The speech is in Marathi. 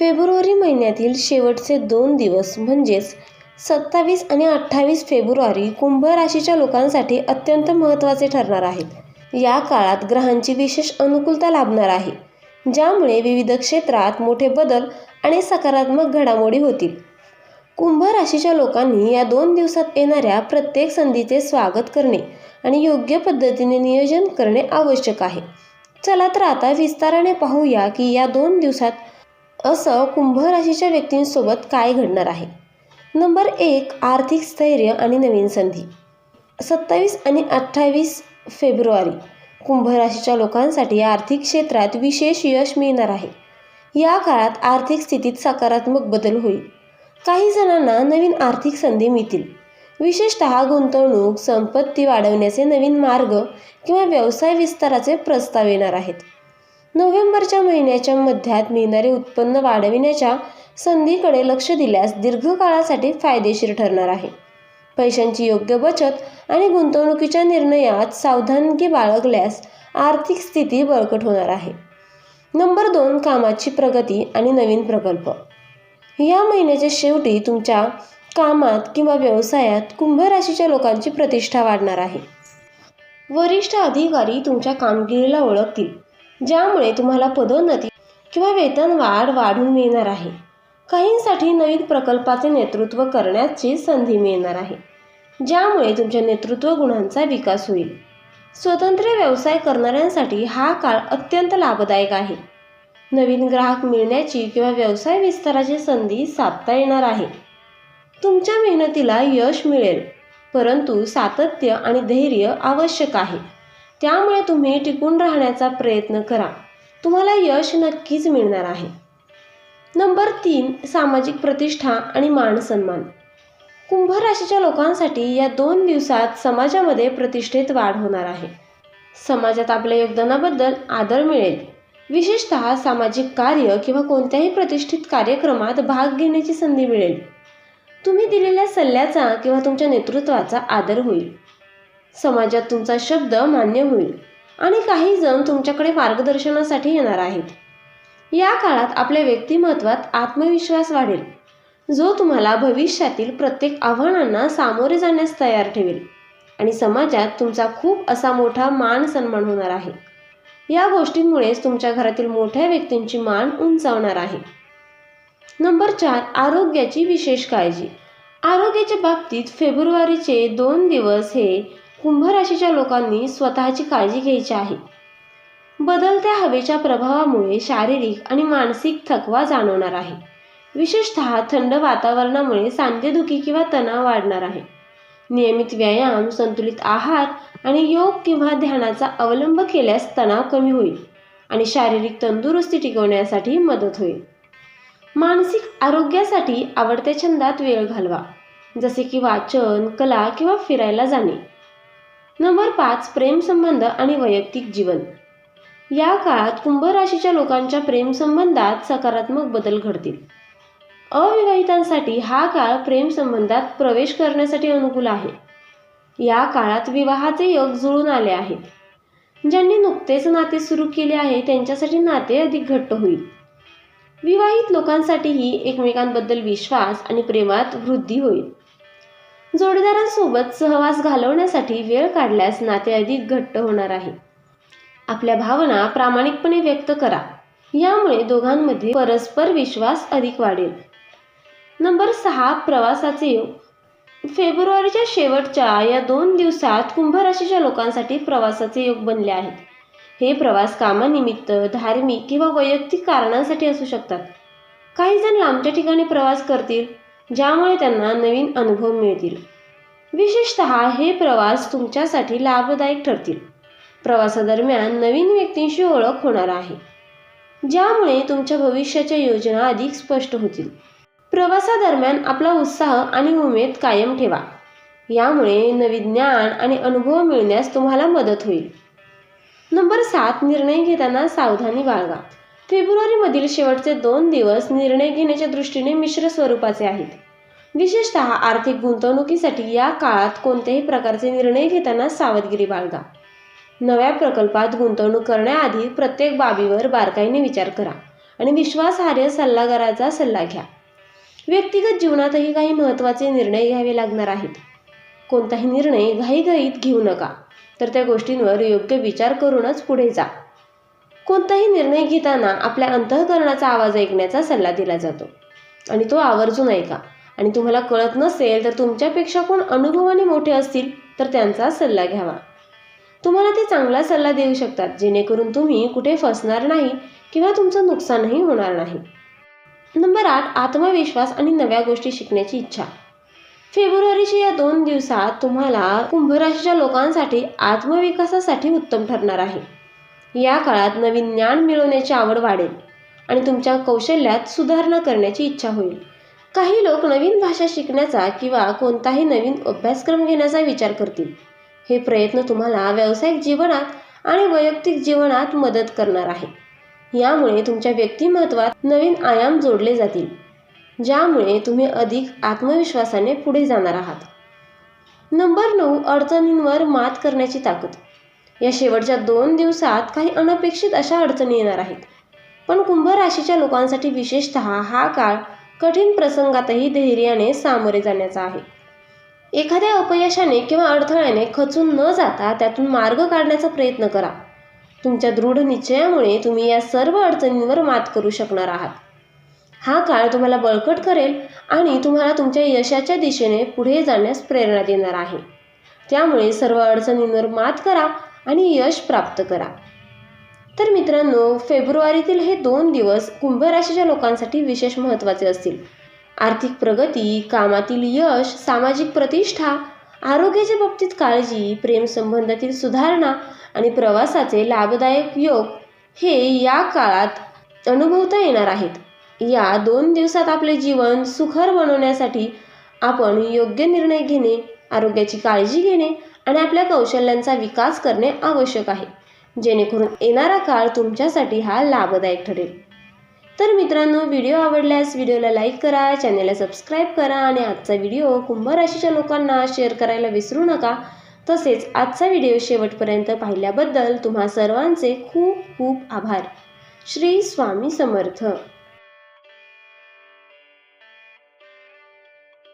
फेब्रुवारी महिन्यातील शेवटचे दोन दिवस म्हणजेच सत्तावीस आणि अठ्ठावीस फेब्रुवारी कुंभ राशीच्या लोकांसाठी अत्यंत महत्त्वाचे ठरणार आहेत. या काळात ग्रहांची विशेष अनुकूलता लाभणार आहे ज्यामुळे विविध क्षेत्रात मोठे बदल आणि सकारात्मक घडामोडी होतील. कुंभ राशीच्या लोकांनी या दोन दिवसात येणाऱ्या प्रत्येक संधीचे स्वागत करणे आणि योग्य पद्धतीने नियोजन करणे आवश्यक आहे. चला तर आता विस्ताराने पाहूया की या दोन दिवसात असं कुंभ राशीच्या व्यक्तींसोबत काय घडणार आहे? नंबर एक आर्थिक स्थैर्य आणि नवीन संधी. सत्तावीस आणि अठ्ठावीस फेब्रुवारी कुंभ राशीच्या लोकांसाठी आर्थिक क्षेत्रात विशेष यश मिळणार आहे. या काळात आर्थिक स्थितीत सकारात्मक बदल होईल. काही जणांना नवीन आर्थिक संधी मिळतील. विशेषतः गुंतवणूक संपत्ती वाढवण्याचे नवीन मार्ग किंवा व्यवसाय विस्ताराचे प्रस्ताव येणार आहेत. नोव्हेंबरच्या महिन्याच्या मध्यात मिळणारे उत्पन्न वाढविण्याच्या संधीकडे लक्ष दिल्यास दीर्घकाळासाठी फायदेशीर ठरणार आहे. पैशांची योग्य बचत आणि गुंतवणुकीच्या निर्णयात सावधानगी बाळगल्यास आर्थिक स्थिती बळकट होणार आहे. नंबर दोन कामाची प्रगती आणि नवीन प्रकल्प. या महिन्याच्या शेवटी तुमच्या कामात किंवा व्यवसायात कुंभ राशीच्या लोकांची प्रतिष्ठा वाढणार आहे. वरिष्ठ अधिकारी तुमच्या कामगिरीला ओळखतील. ज्यामुळे तुम्हाला पदोन्नती किंवा वेतन वाढ वाढून मिळणार आहे. काहींसाठी नवीन प्रकल्पाचे नेतृत्व करण्याची संधी मिळणार आहे. ज्यामुळे तुमच्या नेतृत्व गुणांचा विकास होईल. स्वतंत्र व्यवसाय करणाऱ्यांसाठी हा काळ अत्यंत लाभदायक आहे. नवीन ग्राहक मिळण्याची किंवा व्यवसाय विस्ताराची संधी साधता येणार आहे. तुमच्या मेहनतीला यश मिळेल परंतु सातत्य आणि धैर्य आवश्यक आहे. त्यामुळे तुम्ही टिकून राहण्याचा प्रयत्न करा. तुम्हाला यश नक्कीच मिळणार आहे. नंबर तीन सामाजिक प्रतिष्ठा आणि मानसन्मान कुंभ राशीच्या लोकांसाठी या दोन दिवसात समाजामध्ये प्रतिष्ठेत वाढ होणार आहे. समाजात आपल्या योगदानाबद्दल आदर मिळेल. विशेषतः सामाजिक कार्य किंवा कोणत्याही प्रतिष्ठित कार्यक्रमात भाग घेण्याची संधी मिळेल. तुम्ही दिलेल्या सल्ल्याचा किंवा तुमच्या नेतृत्वाचा आदर होईल. समाजात तुमचा शब्द मान्य होईल आणि काही जण तुमच्याकडे मार्गदर्शनासाठी येणार आहेत. या काळात आपल्या व्यक्तिमत्वात आत्मविश्वास वाढेल. जो तुम्हाला भविष्यातील प्रत्येक आव्हानांना सामोरे जाण्यास तयार ठेवेल आणि समाजात तुमचा खूप असा मोठा मान सन्मान होणार आहे. या गोष्टींमुळेच तुमच्या घरातील मोठ्या व्यक्तींची मान उंचावणार आहे. नंबर चार आरोग्याची विशेष काळजी. आरोग्याच्या बाबतीत फेब्रुवारीचे दोन दिवस हे कुंभ राशीच्या लोकांनी स्वतःची काळजी घ्यायची आहे. बदलत्या हवेच्या प्रभावामुळे शारीरिक आणि मानसिक थकवा जाणवणार आहे. विशेषतः थंड वातावरणामुळे सांधेदुखी किंवा तणाव वाढणार आहे. नियमित व्यायाम संतुलित आहार आणि योग किंवा ध्यानाचा अवलंब केल्यास तणाव कमी होईल आणि शारीरिक तंदुरुस्ती टिकवण्यासाठी मदत होईल. मानसिक आरोग्यासाठी आवडत्या छंदात वेळ घालवा जसे की वाचन कला किंवा फिरायला जाणे. नंबर पाच प्रेमसंबंध आणि वैयक्तिक जीवन. या काळात कुंभ राशीच्या लोकांच्या प्रेमसंबंधात सकारात्मक बदल घडतील. अविवाहितांसाठी हा काळ प्रेमसंबंधात प्रवेश करण्यासाठी अनुकूल आहे. या काळात विवाहाचे योग जुळून आले आहेत. ज्यांनी नुकतेच नाते सुरू केले आहे त्यांच्यासाठी नाते अधिक घट्ट होईल. विवाहित लोकांसाठीही एकमेकांबद्दल विश्वास आणि प्रेमात वृद्धी होईल. जोडीदारांसोबत सहवास घालवण्यासाठी वेळ काढल्यास नाते अधिक घट्ट होणार आहे. आपल्या भावना प्रामाणिकपणे व्यक्त करा. यामुळे दोघांमध्ये परस्पर विश्वास अधिक वाढेल. नंबर सहा प्रवासाचे योग. फेब्रुवारीच्या शेवटच्या या दोन दिवसात कुंभ राशीच्या लोकांसाठी प्रवासाचे योग बनले आहेत. हे प्रवास कामानिमित्त धार्मिक किंवा वैयक्तिक कारणांसाठी असू शकतात. काही जण लांबच्या ठिकाणी प्रवास करतील. ज्यामुळे त्यांना नवीन अनुभव मिळतील. विशेषत हे प्रवास तुमच्यासाठी लाभदायक ठरतील. प्रवासादरम्यान नवीन व्यक्तींशी ओळख होणार आहे. ज्यामुळे तुमच्या भविष्याच्या योजना अधिक स्पष्ट होतील. प्रवासादरम्यान आपला उत्साह आणि उमेद कायम ठेवा. यामुळे नवीन ज्ञान आणि अनुभव मिळण्यास तुम्हाला मदत होईल. नंबर सात निर्णय घेताना सावधानी बाळगा. फेब्रुवारीमधील शेवटचे दोन दिवस निर्णय घेण्याच्या दृष्टीने मिश्र स्वरूपाचे आहेत. विशेषतः आर्थिक गुंतवणुकीसाठी या काळात कोणत्याही प्रकारचे निर्णय घेताना सावधगिरी बाळगा. नव्या प्रकल्पात गुंतवणूक करण्याआधी प्रत्येक बाबीवर बारकाईने विचार करा आणि विश्वासार्ह सल्लागाराचा सल्ला घ्या. व्यक्तिगत जीवनातही काही महत्त्वाचे निर्णय घ्यावे लागणार आहेत. कोणताही निर्णय घाईघाईत घेऊ नका तर त्या गोष्टींवर योग्य विचार करूनच पुढे जा. कोणताही निर्णय घेताना आपल्या अंतःकरणाचा आवाज ऐकण्याचा सल्ला दिला जातो. आणि तो आवर्जून ऐका. आणि तुम्हाला कळत नसेल तर तुमच्यापेक्षा कोण अनुभवाने मोठे असतील तर त्यांचा सल्ला घ्यावा. तुम्हाला ते चांगला सल्ला देऊ शकतात जेणेकरून तुम्ही कुठे फसणार नाही किंवा तुमचं नुकसानही होणार नाही. नंबर आठ आत्मविश्वास आणि नव्या गोष्टी शिकण्याची इच्छा. फेब्रुवारीच्या या दोन दिवसात तुम्हाला कुंभराशीच्या लोकांसाठी आत्मविकासासाठी उत्तम ठरणार आहे. या काळात नवीन ज्ञान मिळवण्याची आवड वाढेल आणि तुमच्या कौशल्यात सुधारणा करण्याची इच्छा होईल. काही लोक नवीन भाषा शिकण्याचा किंवा कोणताही नवीन अभ्यासक्रम घेण्याचा विचार करतील. हे प्रयत्न तुम्हाला व्यावसायिक जीवनात आणि वैयक्तिक जीवनात मदत करणार आहे. यामुळे तुमच्या व्यक्तिमत्वात नवीन आयाम जोडले जातील ज्यामुळे तुम्ही अधिक आत्मविश्वासाने पुढे जाणार आहात. नंबर नऊ अडचणींवर मात करण्याची ताकद. या शेवटच्या दोन दिवसात काही अनपेक्षित अशा अडचणी येणार आहेत. पण कुंभ राशीच्या लोकांसाठी विशेषतः हा काळ कठीण प्रसंगातही धैर्याने सामोरे जाण्याचा आहे. एखाद्या अपयशाने किंवा अडथळ्याने खचून न जाता त्यातून मार्ग काढण्याचा प्रयत्न करा. तुमच्या दृढ निश्चयामुळे तुम्ही या सर्व अडचणींवर मात करू शकणार आहात. हा काळ तुम्हाला बळकट करेल आणि तुम्हाला तुमच्या यशाच्या दिशेने पुढे जाण्यास प्रेरणा देणार आहे. त्यामुळे सर्व अडचणींवर मात करा आणि यश प्राप्त करा. तर मित्रांनो फेब्रुवारीतील हे दोन दिवस कुंभ राशीच्या लोकांसाठी विशेष महत्त्वाचे असतील. आर्थिक प्रगती कामातील यश सामाजिक प्रतिष्ठा आरोग्याच्या बाबतीत काळजी प्रेमसंबंधातील सुधारणा आणि प्रवासाचे लाभदायक योग हे या काळात अनुभवता येणार आहेत. या दोन दिवसात आपले जीवन सुखर बनवण्यासाठी आपण योग्य निर्णय घेणे आरोग्याची काळजी घेणे आणि आपल्या कौशल्यांचा विकास करणे आवश्यक आहे. जेणेकरून येणारा काळ तुमच्यासाठी हा लाभदायक ठरेल. तर मित्रांनो व्हिडिओ आवडल्यास व्हिडिओला लाईक करा चॅनलला सबस्क्राईब करा आणि आजचा व्हिडिओ कुंभ राशीच्या लोकांना शेअर करायला विसरू नका. तसेच आजचा व्हिडिओ शेवटपर्यंत पाहिल्याबद्दल तुम्हा सर्वांचे खूप खूप आभार. श्री स्वामी समर्थ.